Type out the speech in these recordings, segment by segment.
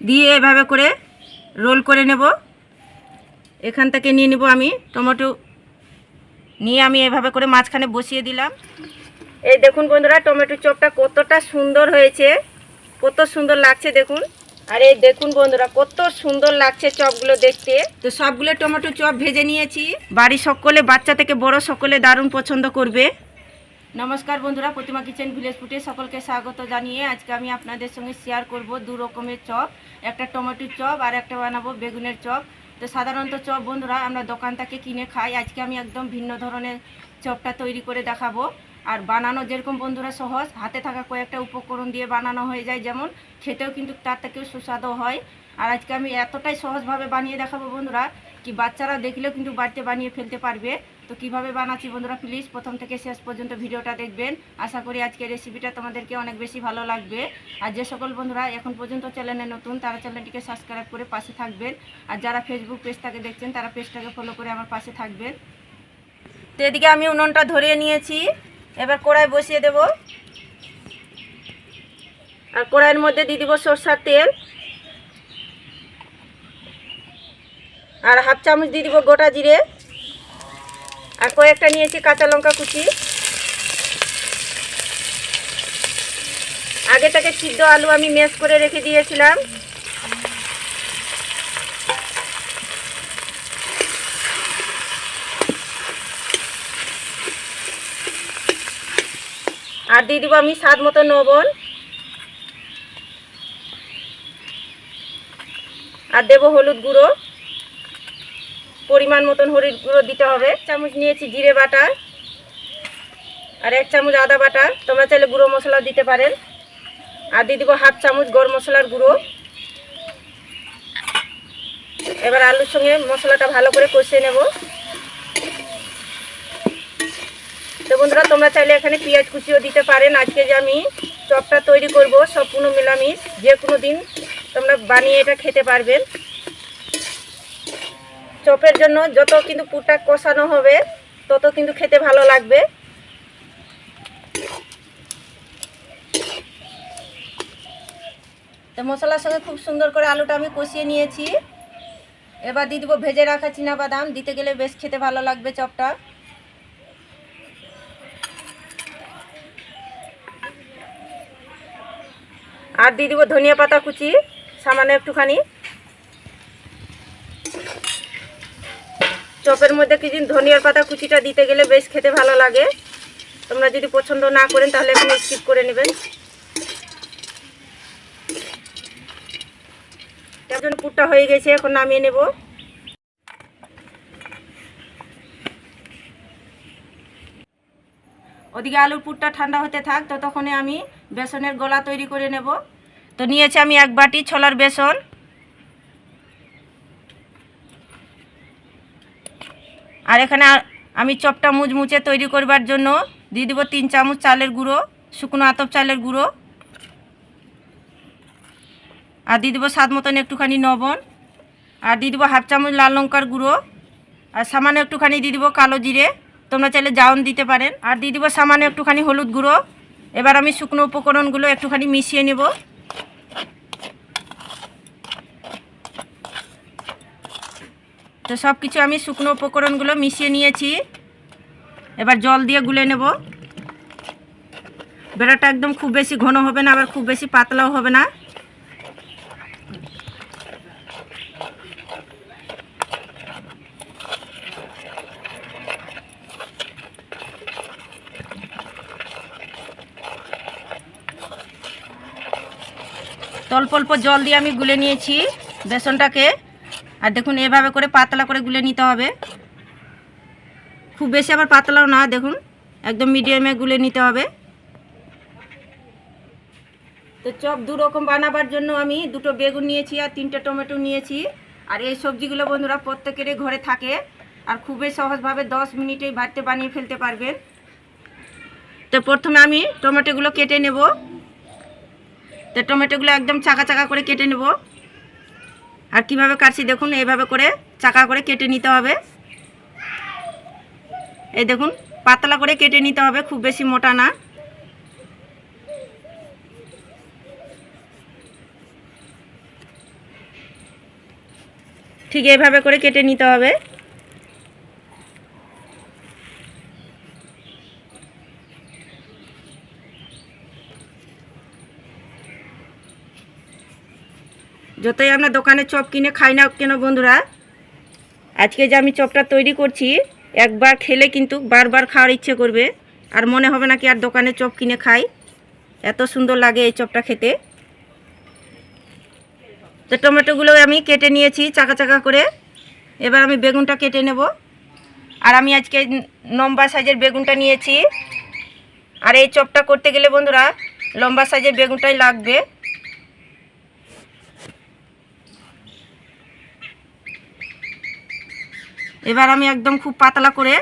দিয়ে এভাবে করে রোল করে নেব। এখান থেকে নিয়ে নেব আমি টমেটো। নিয়ে আমি এভাবে করে মাঝখানে বসিয়ে দিলাম। এই দেখুন বন্ধুরা, টমেটো চপটা কতটা সুন্দর হয়েছে, কত সুন্দর লাগছে দেখুন। আর এই দেখুন বন্ধুরা, কত সুন্দর লাগছে চপগুলো দেখতে। তো সবগুলো টমেটো চপ ভেজে নিয়েছি। বাড়ির সকলে, বাচ্চা থেকে বড় সকলে দারুণ পছন্দ করবে। নমস্কার বন্ধুরা, প্রতিমা কিচেন ভিলেজ ফুটে সকলকে স্বাগত জানিয়ে আজকে আমি আপনাদের সঙ্গে শেয়ার করব দু রকমের চপ। একটা টমেটোর চপ আর একটা বানাবো বেগুনের চপ। তো সাধারণত চপ বন্ধুরা, আমরা দোকান থেকে কিনে খাই। আজকে আমি একদম ভিন্ন ধরনের চপটা তৈরি করে দেখাবো। আর বানানো যেরকম বন্ধুরা সহজ, হাতে থাকা কয়েকটা উপকরণ দিয়ে বানানো হয়ে যায় যেমন, খেতেও কিন্তু তার থেকেও সুস্বাদু হয়। আর আজকে আমি এতটাই সহজভাবে বানিয়ে দেখাবো বন্ধুরা, কি বাচ্চারা দেখলেও কিন্তু বাড়িতে বানিয়ে ফেলতে পারবে। তো কীভাবে বানাচ্ছি বন্ধুরা প্লিজ প্রথম থেকে শেষ পর্যন্ত ভিডিওটা দেখবেন। আশা করি আজকের রেসিপিটা তোমাদেরকে অনেক বেশি ভালো লাগবে। আর যে সকল বন্ধুরা এখন পর্যন্ত চ্যানেলে নতুন, তারা চ্যানেলটিকে সাবস্ক্রাইব করে পাশে থাকবেন। আর যারা ফেসবুক পেজটাকে দেখছেন, তারা পেজটাকে ফলো করে আমার পাশে থাকবেন। তো এদিকে আমি উনুনটা ধরিয়ে নিয়েছি। এবার কড়াই বসিয়ে দেব। আর কড়াইয়ের মধ্যে দিয়ে দিব সরষার তেল। আর হাফ চামচ দিয়ে দিব গোটা জিরে। আর কয়েকটা নিয়েছি কাঁচা লঙ্কা কুচি। আগে থেকে সিদ্ধ আলু আমি মেশ করে রেখে দিয়েছিলাম। আর দিয়ে দিব আমি স্বাদ মতো লবণ। আর দেবো হলুদ গুঁড়ো। পরিমাণ মতন হলুদ গুঁড়ো দিতে হবে। চামচ নিয়েছি জিরে বাটা আর এক চামচ আদা বাটা। তোমরা চাইলে গুঁড়ো মশলা দিতে পারেন। আর দিয়ে দিব হাফ চামচ গরম মশলার গুঁড়ো। এবার আলুর সঙ্গে মশলাটা ভালো করে কষিয়ে নেব। তো বন্ধুরা, তোমরা চাইলে এখানে পেঁয়াজ কুচিও দিতে পারেন। আজকে যে আমি চপটা তৈরি করব, সম্পূর্ণ নিরামিষ যে কোনো দিন তোমরা বানিয়ে এটা খেতে পারবেন। চপের জন্য যত কিন্তু পুরটা কষানো হবে, তত কিন্তু খেতে ভালো লাগবে। তো মশলার সঙ্গে খুব সুন্দর করে আলুটা আমি কষিয়ে নিয়েছি। এবার দিয়ে দেবো ভেজে রাখা চীনা বাদাম, দিতে গেলে বেশ খেতে ভালো লাগবে চপটা। আর দিয়ে দিব ধনিয়া পাতা কুচি, সামান্য একটুখানি। চপের মধ্যে কিছু ধনিয়ার পাতা কুচিটা দিতে গেলে বেশ খেতে ভালো লাগে। তোমরা যদি পছন্দ না করেন তাহলে এখানে স্কিপ করে নেবেন। একজন পুরটা হয়ে গেছে, এখন নামিয়ে নেব। ওদিকে আলুর পুরটা ঠান্ডা হতে থাক, ততক্ষণে আমি বেসনের গলা তৈরি করে নেব। তো নিয়েছি আমি এক বাটি ছোলার বেসন। আর এখানে আমি চপটা মুচমুচে তৈরি করবার জন্য দিয়ে দেবো তিন চামচ চালের গুঁড়ো, শুকনো আতপ চালের গুঁড়ো। আর দিয়ে দেবো স্বাদ মতন একটুখানি লবণ। আর দিয়ে দেবো হাফ চামচ লাল লঙ্কার গুঁড়ো। আর সামান্য একটুখানি দিয়ে দেবো কালো জিরে। তোমরা চাইলে জাউন দিতে পারেন। আর দিয়ে দেবো সামান্য একটুখানি হলুদ গুঁড়ো। এবার আমি শুকনো উপকরণগুলো একটুখানি মিশিয়ে নেব। তো সব কিছু আমি শুকনো উপকরণগুলো মিশিয়ে নিয়েছি। এবার জল দিয়ে গুলে নেব। বেড়াটা একদম খুব বেশি ঘন হবে না, আবার খুব বেশি পাতলাও হবে না। অল্প অল্প জল দিয়ে আমি গুলে নিয়েছি বেসনটাকে। আর দেখুন, এভাবে করে পাতলা করে গুলে নিতে হবে। খুব বেশি আবার পাতলাও না, দেখুন, একদম মিডিয়ামে গুলে নিতে হবে। তো চপ দু রকম বানাবার জন্য আমি দুটো বেগুন নিয়েছি আর তিনটে টমেটো নিয়েছি। আর এই সবজিগুলো বন্ধুরা প্রত্যেকেরই ঘরে থাকে। আর খুবই সহজভাবে দশ মিনিটেই বাড়িতে বানিয়ে ফেলতে পারবেন। তো প্রথমে আমি টমেটোগুলো কেটে নেব। তো টমেটোগুলো একদম চাকা চাকা করে কেটে নেব। আর কীভাবে কাটছি দেখুন এভাবে করে চাকা করে কেটে নিতে হবে। এই দেখুন, পাতলা করে কেটে নিতে হবে, খুব বেশি মোটা না। ঠিক এভাবে করে কেটে নিতে হবে। যতই আমরা দোকানে চপ কিনে খাই না কেন বন্ধুরা, আজকে যে আমি চপটা তৈরি করছি, একবার খেলে কিন্তু বারবার খাওয়ার ইচ্ছে করবে। আর মনে হবে না কি আর দোকানে চপ কিনে খাই। এত সুন্দর লাগে এই চপটা খেতে। তো টমেটোগুলো আমি কেটে নিয়েছি চাকা চাকা করে। এবার আমি বেগুনটা কেটে নেব। আর আমি আজকে লম্বা সাইজের বেগুনটা নিয়েছি। আর এই চপটা করতে গেলে বন্ধুরা, লম্বা সাইজের বেগুনটাই লাগবে। এবার আমি একদম খুব পাতলা করে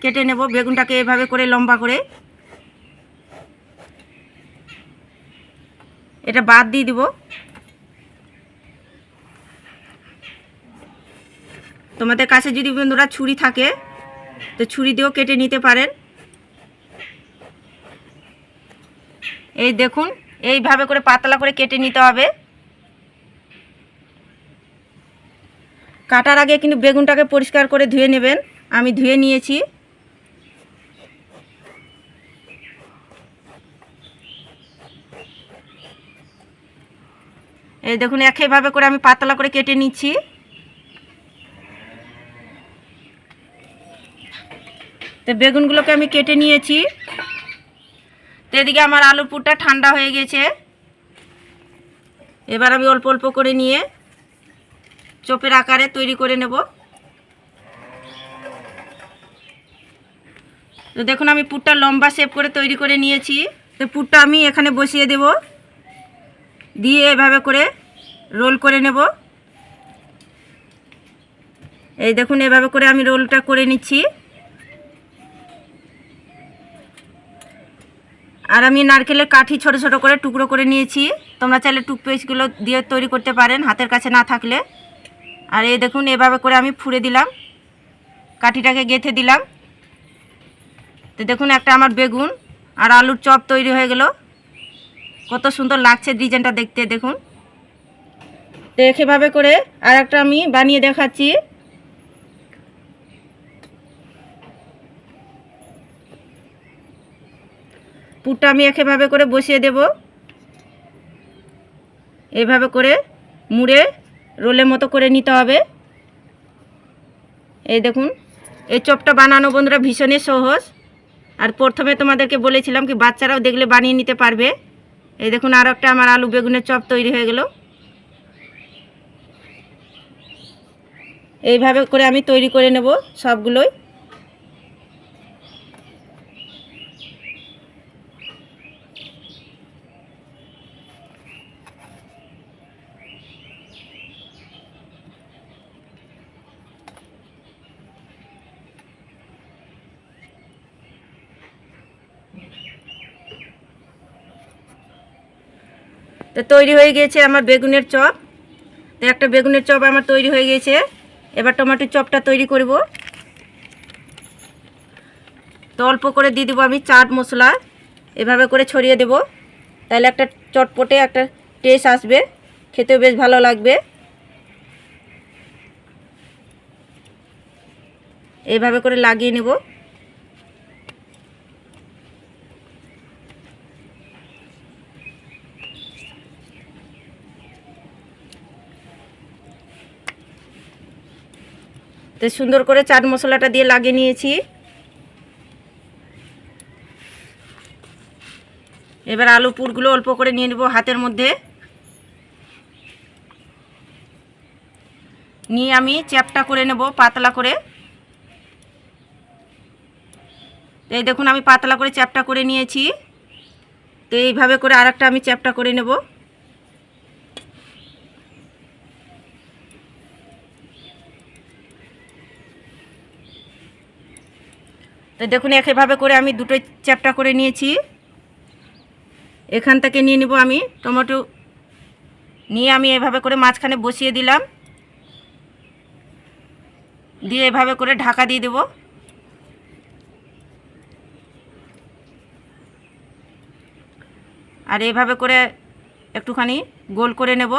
কেটে নেব, বেগুনটাকে এভাবে করে লম্বা করে। এটা বাদ দিয়ে দিব। তোমাদের কাছে যদি বন্ধুরা ছুরি থাকে, তো ছুরি দিয়েও কেটে নিতে পারেন। এই দেখুন, এইভাবে করে পাতলা করে কেটে নিতে হবে। কাটার আগে কিন্তু বেগুনটাকে পরিষ্কার করে ধুয়ে নেবেন। আমি ধুয়ে নিয়েছি। এই দেখুন, একইভাবে করে আমি পাতলা করে কেটে নিচ্ছি। তো বেগুনগুলোকে আমি কেটে নিয়েছি। তো এদিকে আমার আলুর পুরটা ঠান্ডা হয়ে গেছে। এবার আমি অল্প অল্প করে নিয়ে চোপের আকারে তৈরি করে নেব। তো দেখুন, আমি পুরটা লম্বা শেপ করে তৈরি করে নিয়েছি। তো পুরটা আমি এখানে বসিয়ে দেব। দিয়ে এভাবে করে রোল করে নেব। এই দেখুন, এভাবে করে আমি রোলটা করে নিচ্ছি। আর আমি নারকেলের কাঠি ছোট ছোট করে টুকরো করে নিয়েছি। তোমরা চাইলে টুথপেস্টগুলো দিয়ে তৈরি করতে পারেন, হাতের কাছে না থাকলে। আর এই দেখুন, এভাবে করে আমি ফুড়ে দিলাম। কাঠিটাকে গেঁথে দিলাম। তো দেখুন, একটা আমার বেগুন আর আলুর চপ তৈরি হয়ে গেল। কত সুন্দর লাগছে ডিজাইনটা দেখতে, দেখুন। তো এভাবে করে আর একটা আমি বানিয়ে দেখাচ্ছি। পুরটা আমি একেভাবে করে বসিয়ে দেব। এভাবে করে মুড়ে রোলের মতো করে নিতে হবে। এই দেখুন, এই চপটা বানানো বন্ধুরা ভীষণই সহজ। আর প্রথমে তোমাদেরকে বলেছিলাম কি, বাচ্চারাও দেখলে বানিয়ে নিতে পারবে। এই দেখুন, আর একটা আমার আলু বেগুনের চপ তৈরি হয়ে গেল। এইভাবে করে আমি তৈরি করে নেব সবগুলোই। তো তৈরি হয়ে গিয়েছে আমার বেগুনের চপ। তো একটা বেগুনের চপ আমার তৈরি হয়ে গিয়েছে। এবার টমেটোর চপটা তৈরি করব। তো অল্প করে দিয়ে দেবো আমি চাট মশলা। এভাবে করে ছড়িয়ে দেব। তাহলে একটা চটপটে একটা টেস্ট আসবে। খেতেও বেশ ভালো লাগবে। এইভাবে করে লাগিয়ে নেব। তো সুন্দর করে চাট মশলাটা দিয়ে লাগিয়ে নিয়েছি। এবার আলু পুরগুলো অল্প করে নিয়ে নেব হাতের মধ্যে। নিয়ে আমি চ্যাপটা করে নেব পাতলা করে। এই দেখুন আমি পাতলা করে চ্যাপটা করে নিয়েছি। তো এইভাবে করে আরেকটা আমি চ্যাপটা করে নেব। তো দেখুন, একইভাবে করে আমি দুটো চ্যাপটা করে নিয়েছি। এখান থেকে নিয়ে নিব আমি টমেটো। নিয়ে আমি এভাবে করে মাঝখানে বসিয়ে দিলাম। দিয়ে এভাবে করে ঢাকা দিয়ে দেব। আর এভাবে করে একটুখানি গোল করে নেব।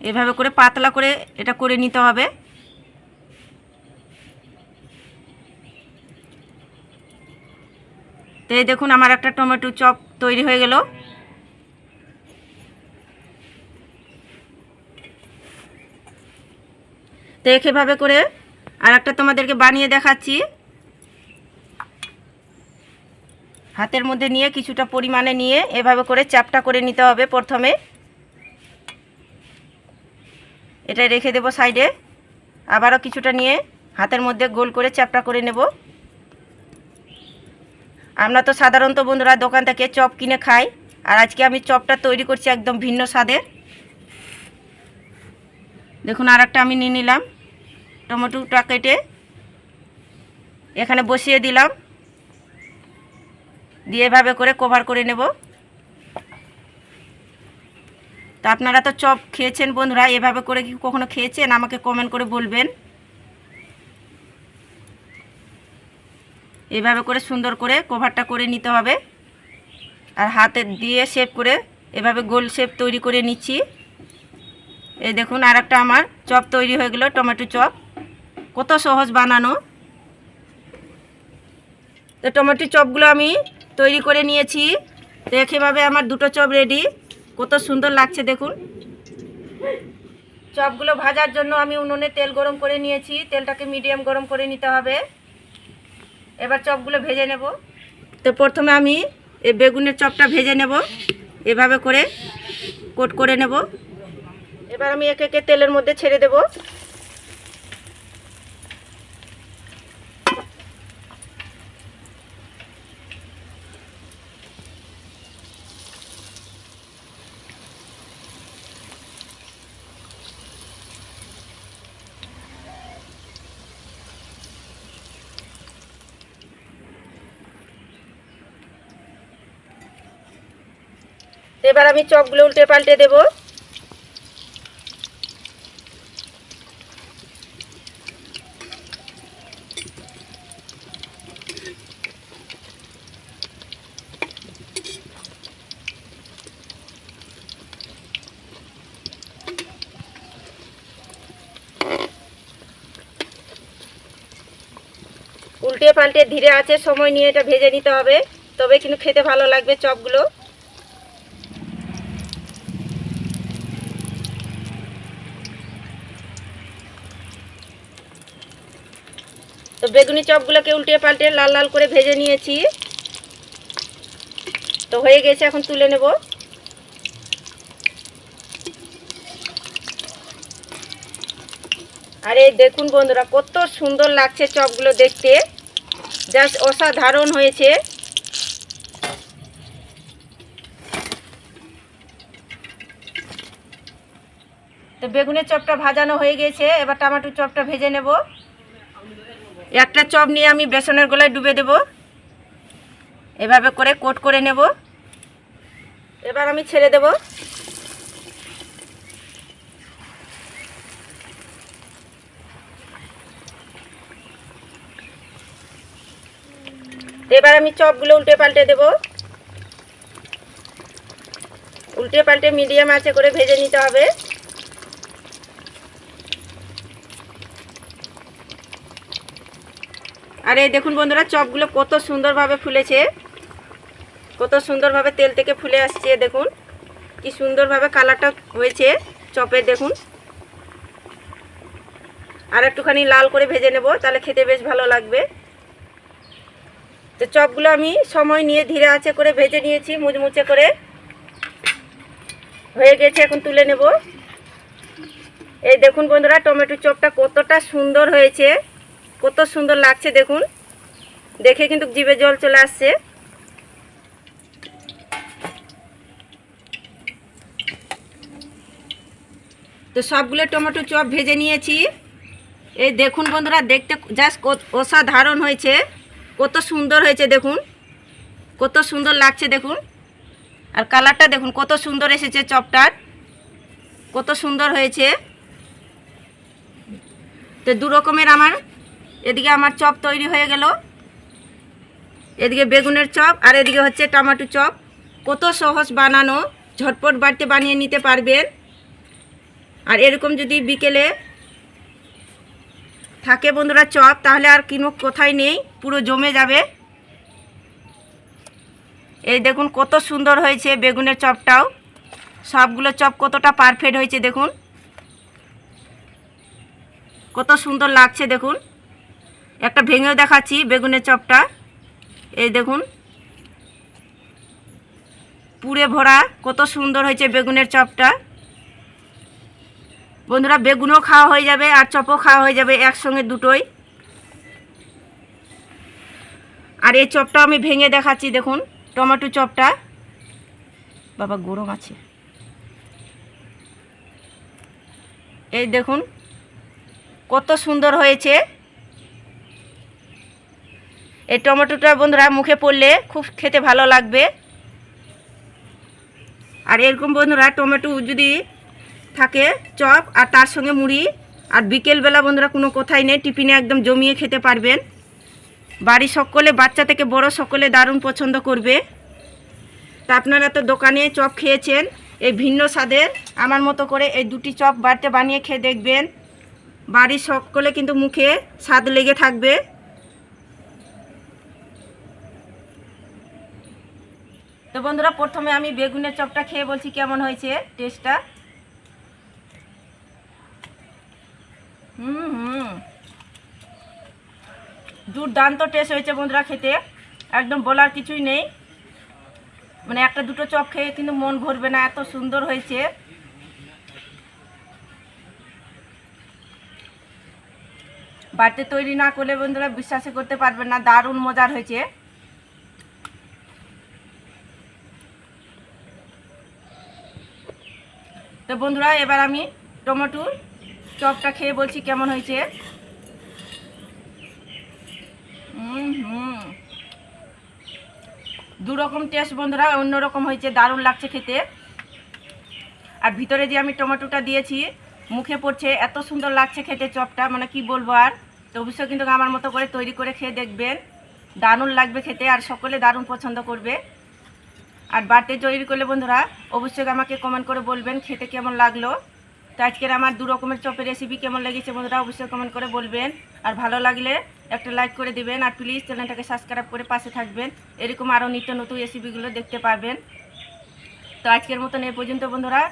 এভাবে করে পাতলা করে এটা করে নিতে হবে। তো এই দেখুন আমার একটা টমেটো চপ তৈরি হয়ে গেল। তো এভাবে করে আর একটা তোমাদেরকে বানিয়ে দেখাচ্ছি। হাতের মধ্যে নিয়ে কিছুটা পরিমাণে নিয়ে এভাবে করে চাপটা করে নিতে হবে প্রথমে। এটা রেখে দেব সাইডে। আবারও কিছুটা নিয়ে হাতের মধ্যে গোল করে চ্যাপটা করে নেব। আমরা তো সাধারণত বন্ধুরা দোকান থেকে চপ কিনে খাই, আর আজকে আমি চপটা তৈরি করছি একদম ভিন্ন স্বাদের দেখুন আর একটা আমি নিয়ে নিলাম টমেটোটা কেটে। এখানে বসিয়ে দিলাম। দিয়ে এভাবে করে কভার করে নেব। তা আপনারা তো চপ খেয়েছেন বন্ধুরা, এভাবে করে কি কখনো খেয়েছেন? আমাকে কমেন্ট করে বলবেন। এভাবে করে সুন্দর করে কভারটা করে নিতে হবে। আর হাতে দিয়ে শেপ করে এভাবে গোল শেপ তৈরি করে নিচ্ছি। এই দেখুন আর একটা আমার চপ তৈরি হয়ে গেল, টমেটো চপ। কত সহজ বানানো। তো টমেটো চপগুলো আমি তৈরি করে নিয়েছি। তো একেভাবে আমার দুটো চপ রেডি কত সুন্দর লাগছে দেখুন। চপগুলো ভাজার জন্য আমি উনুনে তেল গরম করে নিয়েছি। তেলটাকে মিডিয়াম গরম করে নিতে হবে। এবার চপগুলো ভেজে নেব। তো প্রথমে আমি এ বেগুনের চপটা ভেজে নেব। এভাবে করে কোট করে নেব। এবার আমি একে একে তেলের মধ্যে ছেড়ে দেব। এবার আমি চপগুলো উল্টে পাল্টে দেব। উল্টে পাল্টে ধীরে আছে, সময় নিয়ে এটা ভেজে নিতে হবে। তবে কিন্তু খেতে ভালো লাগবে চপগুলো। তো বেগুনি চপগুলোকে উল্টে পাল্টে লাল লাল করে ভেজে নিয়েছি। তো হয়ে গেছে, এখন তুলে নেব। আরে দেখুন বন্ধুরা, কত সুন্দর লাগছে চপগুলো দেখতে। জাস্ট অসাধারণ হয়েছে। তো বেগুনের চপটা ভাজানো হয়ে গেছে, এবার টমেটোর চপটা ভেজে নেব। একটা চপ নিয়ে আমি বেসনের গোলায় ডুবে দেব। এভাবে করে কোট করে নেব। এবার আমি ছেড়ে দেব। এবার আমি চপগুলো উল্টে পাল্টে দেব। উল্টে পাল্টে মিডিয়াম আছে করে ভেজে নিতে হবে। আর এই দেখুন বন্ধুরা, চপগুলো কত সুন্দরভাবে ফুলেছে। কত সুন্দরভাবে তেল থেকে ফুলে আসছে, দেখুন। কি সুন্দরভাবে কালারটা হয়েছে চপের, দেখুন। আর একটুখানি লাল করে ভেজে নেব, তাহলে খেতে বেশ ভালো লাগবে। তো চপগুলো আমি সময় নিয়ে ধীরে আছে করে ভেজে নিয়েছি, মুচমুচে করে। হয়ে গেছে, এখন তুলে নেব। এই দেখুন বন্ধুরা, টমেটো চপটা কতটা সুন্দর হয়েছে। কত সুন্দর লাগছে দেখুন। দেখে কিন্তু জিভে জল চলে আসছে। তো সবগুলো টমেটো চপ ভেজে নিয়েছি। এই দেখুন বন্ধুরা, দেখতে জাস্ট অসাধারণ হয়েছে। কত সুন্দর হয়েছে দেখুন। কত সুন্দর লাগছে দেখুন। আর কালারটা দেখুন, কত সুন্দর এসেছে চপটার। কত সুন্দর হয়েছে। তো দু রকমের আমার এদিকে আমার চপ তৈরি হয়ে গেল। এদিকে বেগুনের চপ আর এদিকে হচ্ছে টমেটো চপ। কত সহজ বানানো, ঝটপট বাড়িতে বানিয়ে নিতে পারবেন। আর এরকম যদি বিকেলে থাকে বন্ধুরা চপ, তাহলে আর কিনো কোথায় নেই, পুরো জমে যাবে। এই দেখুন কত সুন্দর হয়েছে বেগুনের চপটাও। সবগুলো চপ কতটা পারফেক্ট হয়েছে দেখুন। কত সুন্দর লাগছে দেখুন। একটা ভেঙেও দেখাচ্ছি বেগুনের চপটা। এই দেখুন। পুরে ভরা, কত সুন্দর হয়েছে বেগুনের চপটা। বন্ধুরা, বেগুনও খাওয়া হয়ে যাবে আর চপও খাওয়া হয়ে যাবে একসঙ্গে দুটোই। আর এই চপটা আমি ভেঙে দেখাচ্ছি, দেখুন, টমেটো চপটা। বাবা, গরম আছে। এই দেখুন, কত সুন্দর হয়েছে। এই টমেটোটা বন্ধুরা মুখে পড়লে খুব খেতে ভালো লাগবে। আর এরকম বন্ধুরা টমেটো যদি থাকে, চপ আর তার সঙ্গে মুড়ি, আর বিকেলবেলা বন্ধুরা কোনো কোথায় নেই, টিফিনে একদম জমিয়ে খেতে পারবেন। বাড়ির সকলে, বাচ্চা থেকে বড় সকলে দারুণ পছন্দ করবে। তা আপনারা তো দোকানে চপ খেয়েছেন, এই ভিন্ন স্বাদের, আমার মতো করে এই দুটি চপ বাড়িতে বানিয়ে খেয়ে দেখবেন। বাড়ির সকলে কিন্তু মুখে স্বাদ লেগে থাকবে। তো বন্ধুরা, প্রথমে আমি বেগুনের চপটা খেয়ে বলছি কেমন হয়েছে টেস্টটা। হুম হুম। দুর্দান্ত টেস্ট হয়েছে বন্ধুরা খেতে। একদম বলার কিছুই নেই। মানে একটা দুটো চপ খেয়ে কিন্তু মন ভরবে না, এত সুন্দর হয়েছে। বাড়িতে তৈরি না করলে বন্ধুরা বিশ্বাসই করতে পারবেন না, দারুণ মজার হয়েছে। তো বন্ধুরা, এবার আমি টমেটোর চপটা খেয়ে বলছি কেমন হয়েছে। দু রকম টেস্ট বন্ধুরা, অন্যরকম হয়েছে, দারুণ লাগছে খেতে। আর ভিতরে যে আমি টমেটোটা দিয়েছি, মুখে পড়ছে, এত সুন্দর লাগছে খেতে চপটা মানে কি বলব আর। তো অবশ্যই কিন্তু আমার মতো করে তৈরি করে খেয়ে দেখবেন। দারুণ লাগবে খেতে, আর সকলে দারুণ পছন্দ করবে। আর বাড়িতে তৈরি করলে বন্ধুরা, অবশ্যই আমাকে কমেন্ট করে বলবেন খেতে কেমন লাগল। তো আজকের আমার দু রকমের চপের রেসিপি কেমন লেগেছে বন্ধুরা, অবশ্যই কমেন্ট করে বলবেন। আর ভালো লাগলে একটা লাইক করে দিবেন। আর প্লিজ চ্যানেলটাকে সাবস্ক্রাইব করে পাশে থাকবেন। এরকম আরও নিত্য নতুন রেসিপিগুলো দেখতে পাবেন তো আজকের মতন এই পর্যন্ত বন্ধুরা,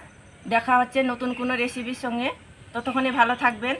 দেখা হচ্ছে নতুন কোনো রেসিপির সঙ্গে। ততক্ষণে ভালো থাকবেন।